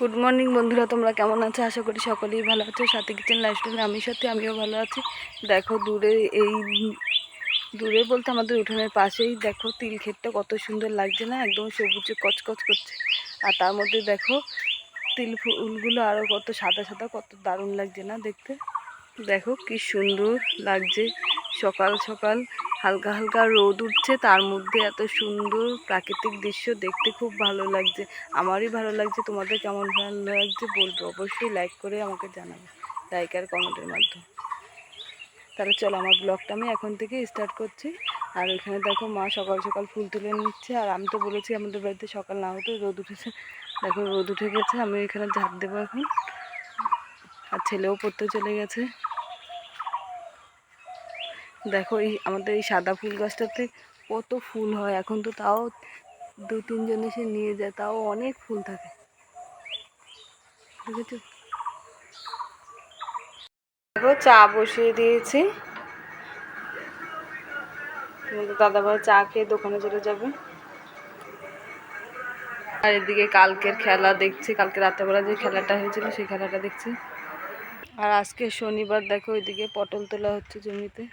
Good morning বন্ধুরা, তোমরা কেমন আছো? আশা করি সকলেই ভালো আছো। সাথে কিচেন লাইফস্টাইলে আমি সাথে, আমিও ভালো আছি। দেখো, দূরে এই, দূরে বলতে আমাদের উঠোনের পাশেই দেখো, তিল ক্ষেতটা কত সুন্দর লাগছে না? একদম সবুজে কচকচ করছে। আর তার মধ্যে দেখো, তিল ফুলগুলো আরও কত সাদা সাদা, কত দারুণ লাগছে না দেখতে? দেখো, কি সুন্দর লাগছে। সকাল সকাল হালকা হালকা রোদ উঠছে, তার মধ্যে এত সুন্দর প্রাকৃতিক দৃশ্য দেখতে খুব ভালো লাগছে। আমারই ভালো লাগছে, তোমাদের কেমন ভালো লাগছে বলব অবশ্যই লাইক করে আমাকে জানাবে লাইক আর কমেন্টের মাধ্যমে। তাহলে চলো আমার ব্লগটা আমি এখন থেকে স্টার্ট করছি। আর এখানে দেখো মা সকাল সকাল ফুল তুলে নিচ্ছে, আর আমি তো বলেছি আমাদের বাড়িতে সকাল না হতে রোদ উঠেছে। দেখো রোদ উঠে গেছে, আমি এখানে ঝাঁপ দেবো এখন। আর ছেলেও পড়তে চলে গেছে। দেখো এই আমাদের এই সাদা ফুল গাছটাতে কত ফুল হয়। এখন তো তাও দু তিনজন এসে নিয়ে যায়, তাও অনেক ফুল থাকে। দেখো, চা বসিয়ে দিয়েছি। দাদাভাই চা খেয়ে দোকানে চলে যাবে। আর এদিকে কালকের খেলা দেখছি, কালকে রাত্রেবেলা যে খেলাটা হয়েছিল সেই খেলাটা দেখছি। আর আজকে শনিবার দেখো, ওইদিকে পটল তোলা হচ্ছে জমিতে।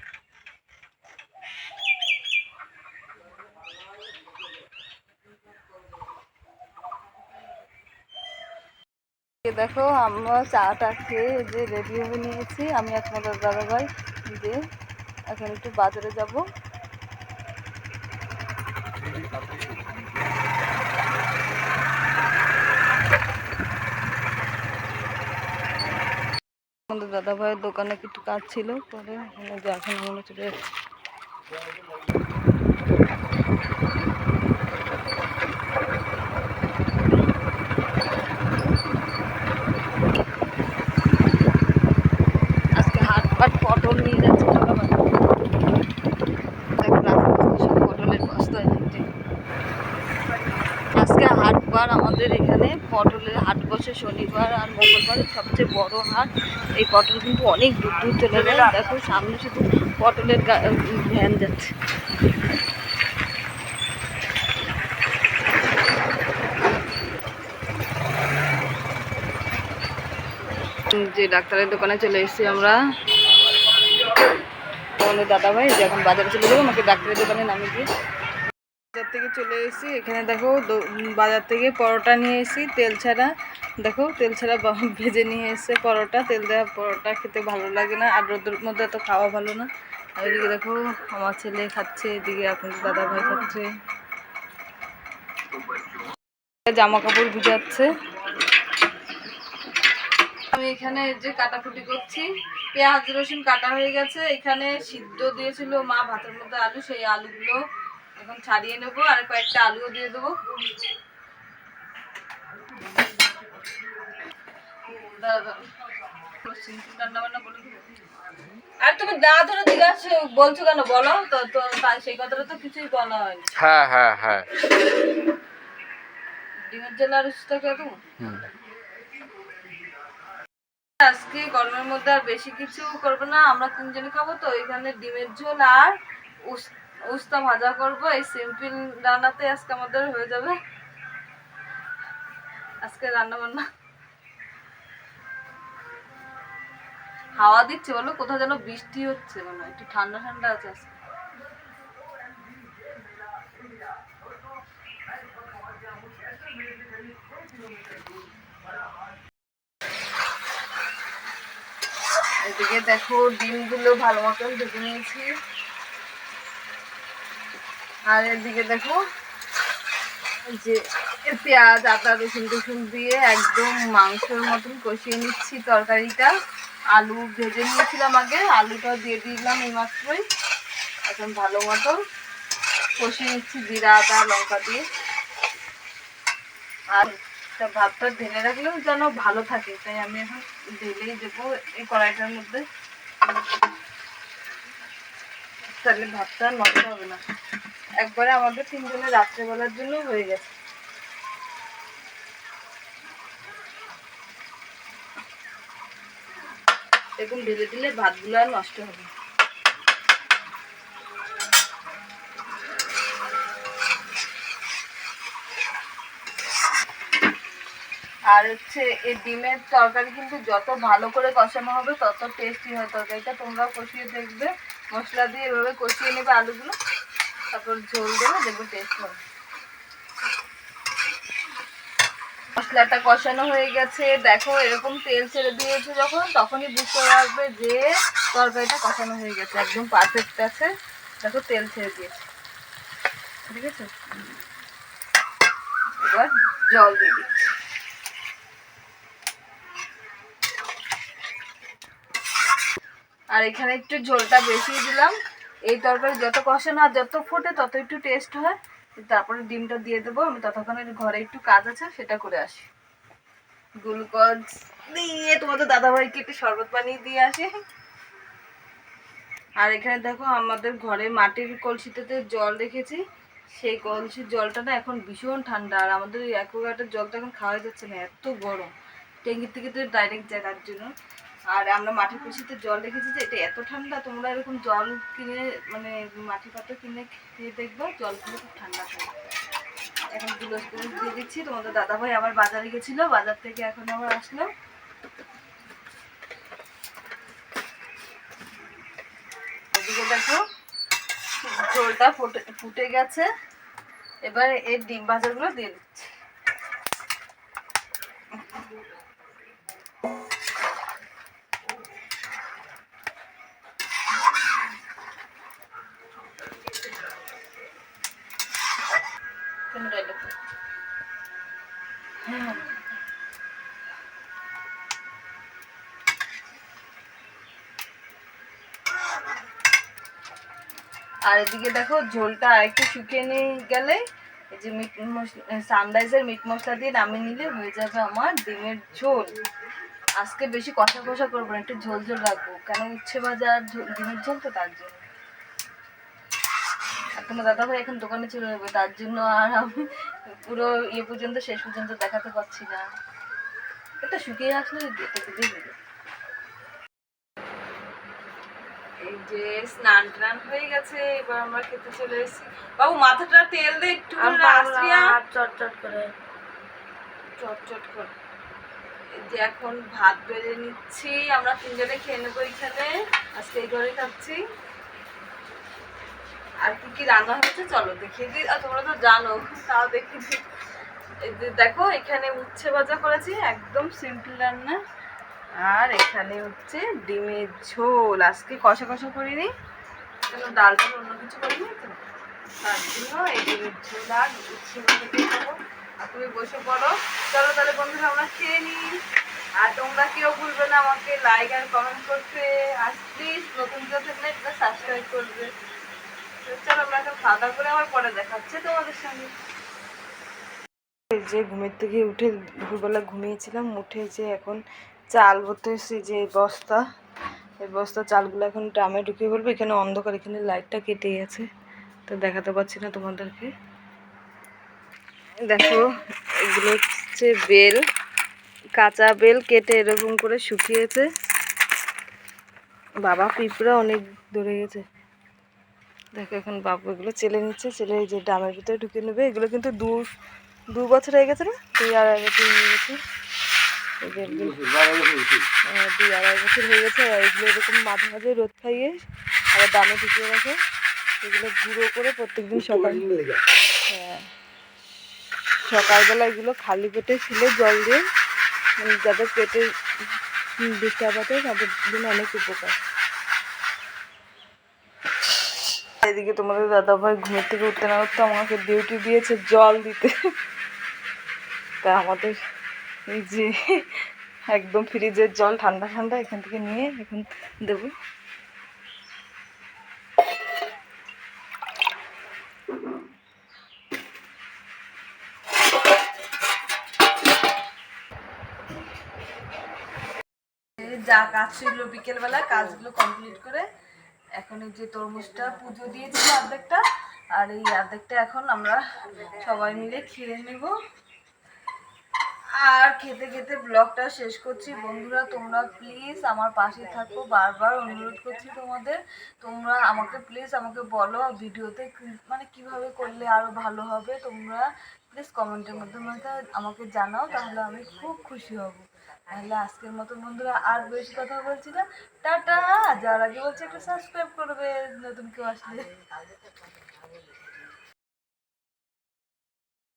দেখো আমরা চাটা খেয়ে যে রেডি হয়ে নিয়েছি। আমি একমাত্র দাদা ভাই যে এখন একটু বাজারে যাব। আমাদের দাদা ভাইয়ের দোকানে একটু কাজ ছিল, পরে এখন মনে চলে যাচ্ছে আজকে হাট পাট পটল নিয়ে যাচ্ছে দাদা ভাই দেখো রাস্তা রাস্তা সব পটলের বস্তা এনেছে আজকে হাটবার আমাদের এখানে পটলের হাট বসে শনিবার আর মঙ্গলবার সবচেয়ে বড় হাট। এই পটল কিন্তু অনেক দূর দূর চলে যায়। দেখো, সামনে শুধু পটলের ভ্যান যাচ্ছে। যে ডাক্তারের দোকানে চলে এসেছি আমরা। আমাদের দাদা ভাই যে এখন বাজারে চলে যাব, আমাকে ডাক্তারের দোকানে নামিয়ে দিয়ে বাজার থেকে চলে এসেছি। এখানে দেখো বাজার থেকে পরোটা নিয়ে এসেছি, তেল ছাড়া। দেখো, তেল ছাড়া ভেজে নিয়ে এসছে পরোটা। তেল দেওয়া পরোটা খেতে ভালো লাগে না, আর রোদের মধ্যে এত খাওয়া ভালো না। আর এদিকে দেখো, আমার ছেলে খাচ্ছে, এদিকে এখন দাদা ভাই খাচ্ছে। জামা কাপড় ভিজাচ্ছে। আমি এখানে যে কাটাকুটি করছি। পেঁয়াজ, রসুন কাটা হয়ে গেছে। এখানে সিদ্ধ দিয়েছিল মা ভাতের মধ্যে আলু, সেই আলুগুলো এখন ছাড়িয়ে নেব আর কয়েকটা আলুও দিয়ে দেবো দাঁড়া, দাঁড়া। রান্না বান্না বলে দেবো। আর তুমি না ধরে জিজ্ঞাসা বলছো কেন বলো তো তো সেই কথাটা তো কিছুই বলা হয়নি হ্যাঁ হ্যাঁ হ্যাঁ ডিমের জেলা রুচিটা কে আজকে গরমের মধ্যে আর বেশি কিছু করব না আমরা তিনজনে খাব তো এখানে ডিমের ঝোল আর উস- উস্তা ভাজা করব, এই সিম্পল রান্নাতে আজকে আমাদের হয়ে যাবে। আজকে রান্না বান্না হাওয়া দিচ্ছে, বলো কোথাও যেন বৃষ্টি হচ্ছে মনে একটু ঠান্ডা ঠান্ডা আছে আজকে। এদিকে দেখো ডিমগুলো ভালো মতন ভেজে নিয়েছি। আর এদিকে দেখো যে পেঁয়াজ, আদা, রসুন টসুন দিয়ে একদম মাংসের মতন কষিয়ে নিচ্ছি তরকারিটা। আলু ভেজে নিয়েছিলাম আগে, আলুটা দিয়ে দিলাম এই মাত্রই এখন ভালো মতো কষিয়ে নিচ্ছি জিরা, আদা, লঙ্কা দিয়ে। আর ভাতটা ঢেলে রাখলেও যেন ভালো থাকে, তাই আমি এখন ঢেলেই দেবো এই কড়াইটার মধ্যে। তাহলে ভাতটা নষ্ট হবে না। একবারে আমাদের তিনজনের রাত্রেবেলার জন্য হয়ে গেছে। এরকম ঢেলে দিলে ভাতগুলো আর নষ্ট হবে আর হচ্ছে এই ডিমের তরকারি কিন্তু যত ভালো করে কষানো হবে, তত টেস্টি হয় তরকারিটা। তোমরা কষিয়ে দেখবে। মশলা দিয়ে এভাবে কষিয়ে নেবে আলুগুলো। তারপর ঝোল দেবে, দেখবে টেস্ট হবে মশলাটা কষানো হয়ে গেছে। দেখো এরকম তেল ছেড়ে দিয়েছে যখন, তখনই বুঝতে পারবে যে তরকারিটা কষানো হয়ে গেছে, একদম পারফেক্ট আছে। দেখো তেল ছেড়ে দিয়েছে। ঠিক আছে? এবার জল দিয়ে দিচ্ছি। আর এখানে একটু ঝোলটা বেশি দিলাম। এই তরকারি যত কষানো আর যত ফোটে, তত একটু টেস্ট হয়। তারপরে ডিমটা দিয়ে দেবো। আমি ততক্ষণে ঘরে একটু কাজ আছে, সেটা করে আসি। গ্লুকোজ দিয়ে তোমাদের দাদাভাইকে একটু শরবত বানিয়ে দিয়ে আসি। আর এখানে দেখো, আমাদের ঘরে মাটির কলসিতে জল রেখেছি। সেই কলসির জলটা না এখন ভীষণ ঠান্ডা। আর আমাদের অ্যাকোয়াগার্ডের জলটা এখন খাওয়া যাচ্ছে না, এত গরম। ট্যাঙ্কির থেকে তো ডাইরেক্ট জায়গার জন্য। আর আমরা মাটির কলসিতে জল রেখেছি যে এটা এত ঠান্ডা, তোমরা এরকম জল কিনে মানে মাটির পাত্র কিনে খেয়ে দেখবে জলগুলো খুব ঠান্ডা থাকে এখন গ্লুকোজ গ্লুকোজ দিয়ে দিচ্ছি, তোমাদের দাদাভাই আবার বাজারে গেছিল, বাজার থেকে এখন আবার আসলো। ওদিকে দেখো, ঝোলটা ফুটে ফুটে গেছে। এবার এই ডিম ভাজাগুলো দিয়ে দিচ্ছি। হুম। আর এদিকে দেখো, ঝোলটা আরেকটু শুকিয়ে নিয়ে গেলে এই যে মিট সানরাইজের মিট মশলা দিয়ে নামিয়ে নিলে হয়ে যাবে আমার ডিমের ঝোল। আজকে বেশি কষা কষা করব না, একটু ঝোল ঝোল রাখব। কেন উচ্ছে ভাজা ডিমের ঝোল তো তার জন্য। তোমার দাদা ভাই এখন দোকানে চলে যাবে তার জন্য আর আমি পুরো ইয়ে পর্যন্ত শেষ পর্যন্ত দেখাতে পারছি না। এটা শুকিয়ে আসলে এটা এই যে স্নান টান হয়ে গেছে এবার আমরা খেতে চলে এসেছি। বাবু মাথাটা তেল দে একটু চটচট করে। চট চট কর। এই যে এখন ভাত বেড়ে নিচ্ছি আমরা তিনজনে খেয়ে নেব এখানে। আজকে এই ঘরে খাচ্ছি। আর কি কি রান্না হয়েছে চলো দেখিয়ে দিই। আর তোমরা তো জানো, তাও দেখিয়ে দিই। দেখো, এখানে উচ্ছে ভাজা করেছি, একদম সিম্পল রান্না। আর এখানে হচ্ছে ডিমের ঝোল। আজকে কষা কষা করিনি। কেন ডাল টাল অন্য কিছু করিনি, তো তার জন্য এই ডিমের ঝোল আর উচ্ছে ভাজা দিয়ে আর তুমি বসে পড়ো। চলো তাহলে বন্ধুরা, আমরা খেয়ে নিই। আর তোমরা কেউ ভুলবে না আমাকে লাইক আর কমেন্ট করতে। আর প্লিজ নতুন কেউ থাকলে সাবস্ক্রাইব করবে। যে ঘুমের থেকে উঠে দুপুরবেলা ঘুমিয়েছিলাম, উঠে যে এখন চাল বলতেছি যে বস্তা। এই বস্তা চালগুলো এখন ড্রামে ঢুকিয়ে বলব এখানে অন্ধকার, এখানে লাইটটা কেটে গেছে। তো দেখাতে পাচ্ছি না তোমাদেরকে। দেখো, এগুলো হচ্ছে বেল, কাঁচা বেল কেটে এরকম করে শুকিয়েছে। বাবা পিঁপড়া অনেক ধরে গেছে। দেখো এখন বাবু এগুলো চেলে নিচ্ছে চেলে এই যে ডামের ভিতরে ঢুকিয়ে নেবে। এগুলো কিন্তু দু দু বছর হয়ে গেছে না? দুই আড়াই বছর হয়ে গেছে। এই যে এগুলো আহ, দুই আড়াই বছর হয়ে গেছে। আর এগুলো এরকম মাঝে মাঝে রোদ খাইয়ে আবার দামে ঢুকিয়ে রাখে। এগুলো গুঁড়ো করে প্রত্যেকদিন সকাল হ্যাঁ। সকালবেলা এগুলো খালি পেটে ছিলে জল দিয়ে মানে যাদের পেটে ডিস্টার্ব আছে তাদের জন্য অনেক উপকার। এদিকে তোমাদের দাদা ভাই ঘুমের থেকে উঠতে না উঠতে আমাকে ডিউটি দিয়েছে জল দিতে। তা আমাদের এই যে একদম ফ্রিজের জল ঠান্ডা ঠান্ডা এখান থেকে নিয়ে এখন দেবো। যা কাজ ছিল বিকেলবেলা, কাজগুলো কমপ্লিট করে এখন এই যে তরমুজটা পুজো দিয়েছিল অর্ধেকটা আর এই অর্ধেকটা এখন আমরা সবাই মিলে খেয়ে নেব। আর খেতে খেতে ব্লগটা শেষ করছি। বন্ধুরা, তোমরা প্লিজ আমার পাশে থাকো। বারবার অনুরোধ করছি তোমাদের, তোমরা আমাকে প্লিজ আমাকে বলো ভিডিওতে মানে কীভাবে করলে আরও ভালো হবে। তোমরা প্লিজ কমেন্টের মাধ্যমে আমাকে জানাও, তাহলে আমি খুব খুশি হব। তাহলে আজকের মতো বন্ধুরা আর বেশি কথা বলছি না। টাটা! যার আগে বলছে একটু সাবস্ক্রাইব করবে, নতুন কেউ আসলে।